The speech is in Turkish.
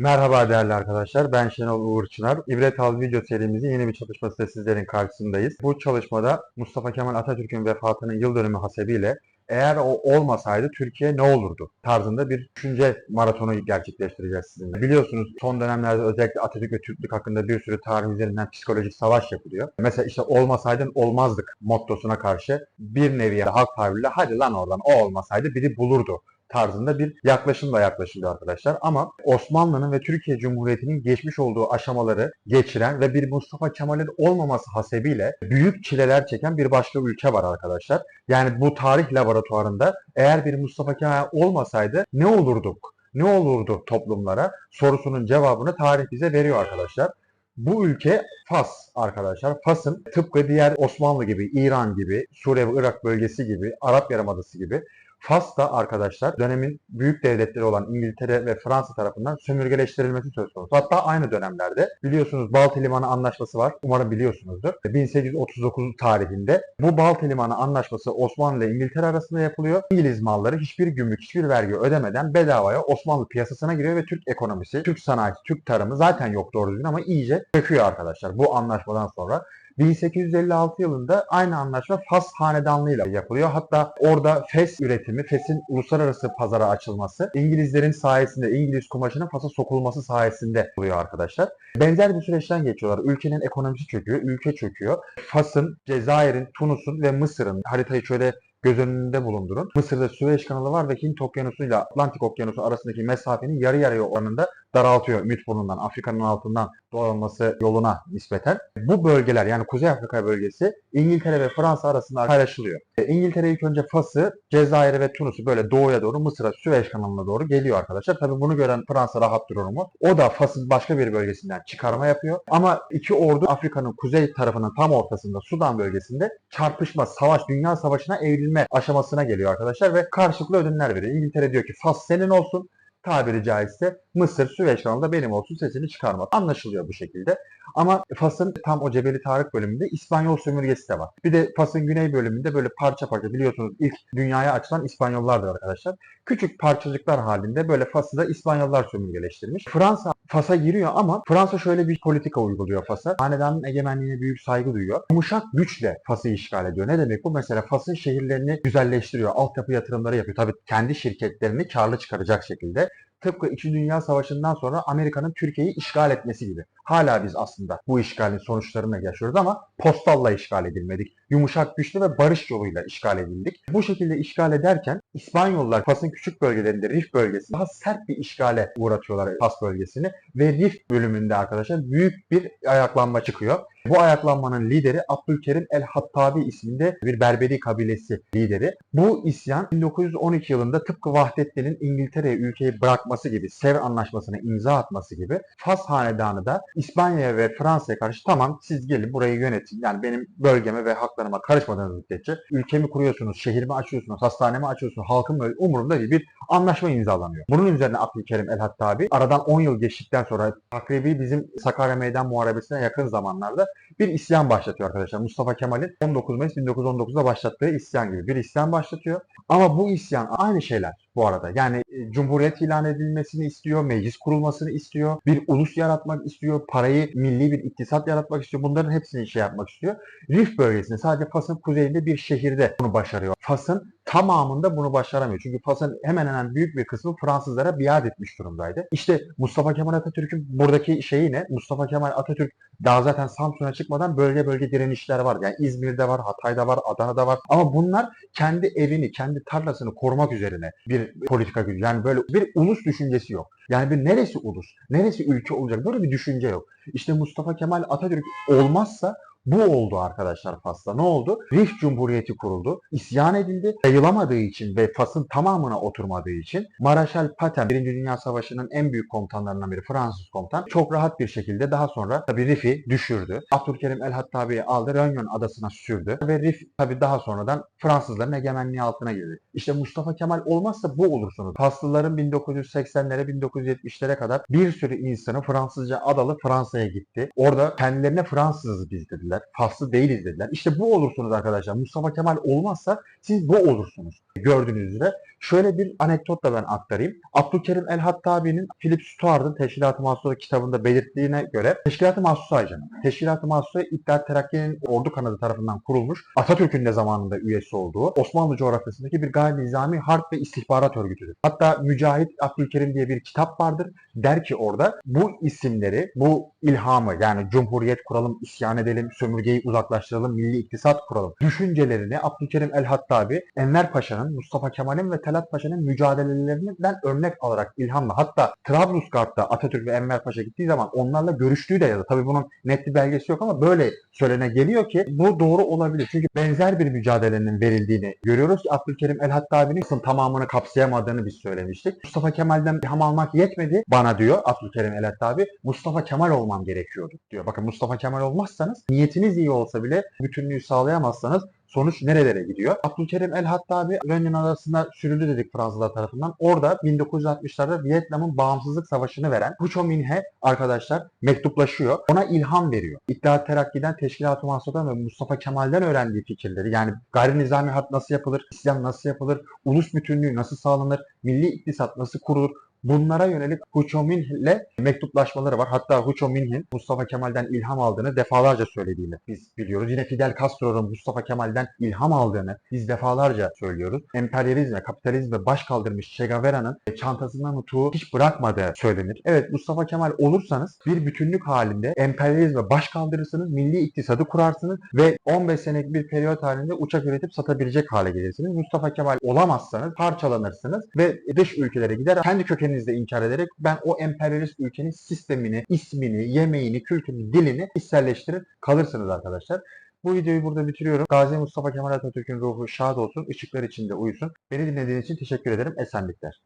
Merhaba değerli arkadaşlar. Ben Şenol Uğur Çınar. İbret Al video serimizin yeni bir çalışmasıyla sizlerin karşısındayız. Bu çalışmada Mustafa Kemal Atatürk'ün vefatının yıl dönümü hasebiyle eğer o olmasaydı Türkiye ne olurdu tarzında bir düşünce maratonu gerçekleştireceğiz sizinle. Biliyorsunuz son dönemlerde özellikle Atatürk ve Türklük hakkında bir sürü tarih üzerinden psikolojik savaş yapılıyor. Mesela işte olmasaydın olmazdık mottosuna karşı bir nevi halk tabiriyle hadi lan oradan o olmasaydı biri bulurdu tarzında bir yaklaşımla yaklaşılıyor arkadaşlar. Ama Osmanlı'nın ve Türkiye Cumhuriyeti'nin geçmiş olduğu aşamaları geçiren ve bir Mustafa Kemal'in olmaması hasebiyle büyük çileler çeken bir başka ülke var arkadaşlar. Yani bu tarih laboratuvarında eğer bir Mustafa Kemal olmasaydı ne olurduk? Ne olurdu toplumlara? Sorusunun cevabını tarih bize veriyor arkadaşlar. Bu ülke Fas arkadaşlar. Fas'ın tıpkı diğer Osmanlı gibi, İran gibi, Suriye ve Irak bölgesi gibi, Arap Yarımadası gibi Fas da arkadaşlar dönemin büyük devletleri olan İngiltere ve Fransa tarafından sömürgeleştirilmesi söz konusu. Hatta aynı dönemlerde biliyorsunuz Baltı Limanı Anlaşması var. Umarım biliyorsunuzdur. 1839 tarihinde bu Baltı Limanı Anlaşması Osmanlı ile İngiltere arasında yapılıyor. İngiliz malları hiçbir gümrük, hiçbir vergi ödemeden bedavaya Osmanlı piyasasına giriyor ve Türk ekonomisi, Türk sanayisi, Türk tarımı zaten yok doğru düzgün ama iyice çöküyor arkadaşlar bu anlaşmadan sonra. 1856 yılında aynı anlaşma Fas Hanedanlığı'yla yapılıyor. Hatta orada Fes üretimi, Fes'in uluslararası pazara açılması İngilizlerin sayesinde, İngiliz kumaşının Fas'a sokulması sayesinde oluyor arkadaşlar. Benzer bir süreçten geçiyorlar. Ülkenin ekonomisi çöküyor, ülke çöküyor. Fas'ın, Cezayir'in, Tunus'un ve Mısır'ın haritayı şöyle göz önünde bulundurun. Mısır'da Süveyş kanalı var ve Hint okyanusu ile Atlantik okyanusu arasındaki mesafenin yarı yarıya oranında daraltıyor Ümit burnundan, Afrika'nın altından dolanması yoluna nispeten. Bu bölgeler yani Kuzey Afrika bölgesi İngiltere ve Fransa arasında paylaşılıyor. E, İngiltere ilk önce Fas'ı, Cezayir'i ve Tunus'u böyle doğuya doğru Mısır'a, Süveyş kanalına doğru geliyor arkadaşlar. Tabi bunu gören Fransa rahat durur mu? O da Fas'ın başka bir bölgesinden çıkarma yapıyor. Ama iki ordu Afrika'nın kuzey tarafının tam ortasında Sudan bölgesinde çarpışma, savaş, dünya savaşına evrilme aşamasına geliyor arkadaşlar ve karşılıklı ödünler veriyor. İngiltere diyor ki Fas senin olsun, tabiri caizse Mısır, Süveyş kanalında benim olsun sesini çıkarmaz. Anlaşılıyor bu şekilde. Ama Fas'ın tam o Cebeli Tarık bölümünde İspanyol sömürgesi de var. Bir de Fas'ın güney bölümünde böyle parça parça biliyorsunuz ilk dünyaya açılan İspanyollardır arkadaşlar. Küçük parçacıklar halinde böyle Fas'ı da İspanyollar sömürgeleştirmiş. Fransa Fas'a giriyor ama Fransa şöyle bir politika uyguluyor Fas'a. Hanedanın egemenliğine büyük saygı duyuyor. Yumuşak güçle Fas'ı işgal ediyor. Ne demek bu? Mesela Fas'ın şehirlerini güzelleştiriyor. Altyapı yatırımları yapıyor. Tabii kendi şirketlerini karlı çıkaracak şekilde tıpkı 2. Dünya Savaşı'ndan sonra Amerika'nın Türkiye'yi işgal etmesi gibi. Hala biz aslında bu işgalin sonuçlarını yaşıyoruz ama postalla işgal edilmedik. Yumuşak güçlü ve barış yoluyla işgal edildik. Bu şekilde işgal ederken İspanyollar Fas'ın küçük bölgelerinde Rif bölgesi daha sert bir işgale uğratıyorlar Fas bölgesini ve Rif bölümünde arkadaşlar büyük bir ayaklanma çıkıyor. Bu ayaklanmanın lideri Abdülkerim el-Hattabi isminde bir Berberi kabilesi lideri. Bu isyan 1912 yılında tıpkı Vahdettin'in İngiltere'ye ülkeyi bırakması gibi, Sev Anlaşması'na imza atması gibi Fas Hanedanı da İspanya'ya ve Fransa'ya karşı tamam siz gelin burayı yönetin. Yani benim bölgeme ve haklarıma karışmadığınız müddetçe ülkemi kuruyorsunuz, şehrimi açıyorsunuz, hastanemi açıyorsunuz, halkım böyle umurumda değil bir anlaşma imzalanıyor. Bunun üzerine Abdülkerim el-Hattabi aradan 10 yıl geçtikten sonra takribi bizim Sakarya Meydan Muharebesi'ne yakın zamanlarda bir isyan başlatıyor arkadaşlar. Mustafa Kemal'in 19 Mayıs 1919'da başlattığı isyan gibi bir isyan başlatıyor. Ama bu isyan aynı şeyler bu arada. Yani e, cumhuriyet ilan edilmesini istiyor, meclis kurulmasını istiyor, bir ulus yaratmak istiyor, parayı milli bir iktisat yaratmak istiyor. Bunların hepsini şey yapmak istiyor. Rif bölgesinde sadece Fas'ın kuzeyinde bir şehirde bunu başarıyor. Fas'ın tamamında bunu başaramıyor. Çünkü Fas'ın hemen hemen büyük bir kısmı Fransızlara biat etmiş durumdaydı. İşte Mustafa Kemal Atatürk'ün buradaki şeyi ne? Mustafa Kemal Atatürk daha zaten Samsun'a çıkmadan bölge bölge direnişler var. Yani İzmir'de var, Hatay'da var, Adana'da var. Ama bunlar kendi evini, kendi tarlasını korumak üzerine bir politika gücü. Yani böyle bir ulus düşüncesi yok. Yani bir neresi ulus, neresi ülke olacak böyle bir düşünce yok. İşte Mustafa Kemal Atatürk olmazsa bu oldu arkadaşlar Fas'ta. Ne oldu? Rif Cumhuriyeti kuruldu. İsyan edildi. Yayılamadığı için ve Fas'ın tamamına oturmadığı için Maraşal Paten, Birinci Dünya Savaşı'nın en büyük komutanlarından biri Fransız komutan çok rahat bir şekilde daha sonra tabii Rif'i düşürdü. Abdülkerim El Hattabi'yi aldı. Reunion adasına sürdü ve Rif tabii daha sonradan Fransızların egemenliği altına girdi. İşte Mustafa Kemal olmazsa bu olursunuz. Faslıların 1980'lere 1970'lere kadar bir sürü insanı Fransızca adalı Fransa'ya gitti. Orada kendilerine Fransızız biz dediler. Dediler. Faslı değiliz dediler. İşte bu olursunuz arkadaşlar. Mustafa Kemal olmazsa siz bu olursunuz. Gördüğünüz üzere. Şöyle bir anekdot da ben aktarayım. Abdülkerim El Hattabi'nin Philip Stuart'ın Teşkilat-ı Mahsus'a kitabında belirttiğine göre Teşkilat-ı Mahsus ajanı. Teşkilat-ı Mahsus'a İttihat Terakki'nin ordu kanadı tarafından kurulmuş. Atatürk'ün de zamanında üyesi olduğu Osmanlı coğrafyasındaki bir gayri nizami harp ve istihbarat örgütüdür. Hatta Mücahit Abdülkerim diye bir kitap vardır. Der ki orada bu isimleri, bu ilhamı yani Cumhuriyet kuralım, isyan edelim, sömürgeyi uzaklaştıralım, milli iktisat kuralım düşüncelerini Abdülkerim El Hattabi Enver Paşa'nın, Mustafa Kemal'in ve Talat Paşa'nın mücadelelerinden örnek alarak ilhamla hatta Trablusgarp'ta Atatürk ve Enver Paşa gittiği zaman onlarla görüştüğü de yazı. Tabii bunun net bir belgesi yok ama böyle söylene geliyor ki bu doğru olabilir. Çünkü benzer bir mücadelenin verildiğini görüyoruz Abdülkerim El Hattabi'nin kısım tamamını kapsayamadığını biz söylemiştik. Mustafa Kemal'den ilham almak yetmedi bana diyor Abdülkerim El Hattabi. Mustafa Kemal olmam gerekiyordu diyor. Bakın Mustafa Kemal olmazsanız niyetiniz iyi olsa bile bütünlüğü sağlayamazsanız sonuç nerelere gidiyor? Abdülkerim El Hattabi Rönyan Adası'na sürüldü dedik Fransızlar tarafından. Orada 1960'larda Vietnam'ın bağımsızlık savaşını veren Ho Chi Minh'e arkadaşlar mektuplaşıyor. Ona ilham veriyor. İttihat Terakki'den, Teşkilat-ı Mahsus'tan ve Mustafa Kemal'den öğrendiği fikirleri yani gayri nizami harp nasıl yapılır, İslam nasıl yapılır, ulus bütünlüğü nasıl sağlanır, milli iktisat nasıl kurulur, Bunlara yönelik Ho Chi Minh ile mektuplaşmaları var. Hatta Ho Chi Minh'in Mustafa Kemal'den ilham aldığını defalarca söylediğini biz biliyoruz. Yine Fidel Castro'nun Mustafa Kemal'den ilham aldığını biz defalarca söylüyoruz. Emperyalizme, kapitalizme baş kaldırmış Che Guevara'nın çantasından nutuğu hiç bırakmadığı söylenir. Evet Mustafa Kemal olursanız bir bütünlük halinde emperyalizme baş kaldırırsınız, milli iktisadı kurarsınız ve 15 senelik bir periyot halinde uçak üretip satabilecek hale gelirsiniz. Mustafa Kemal olamazsanız parçalanırsınız ve dış ülkelere gider kendi kökeninizde inkar ederek ben o emperyalist ülkenin sistemini, ismini, yemeğini, kültürünü, dilini içselleştirir kalırsınız arkadaşlar. Bu videoyu burada bitiriyorum. Gazi Mustafa Kemal Atatürk'ün ruhu şad olsun, ışıklar içinde uyusun. Beni dinlediğiniz için teşekkür ederim. Esenlikler.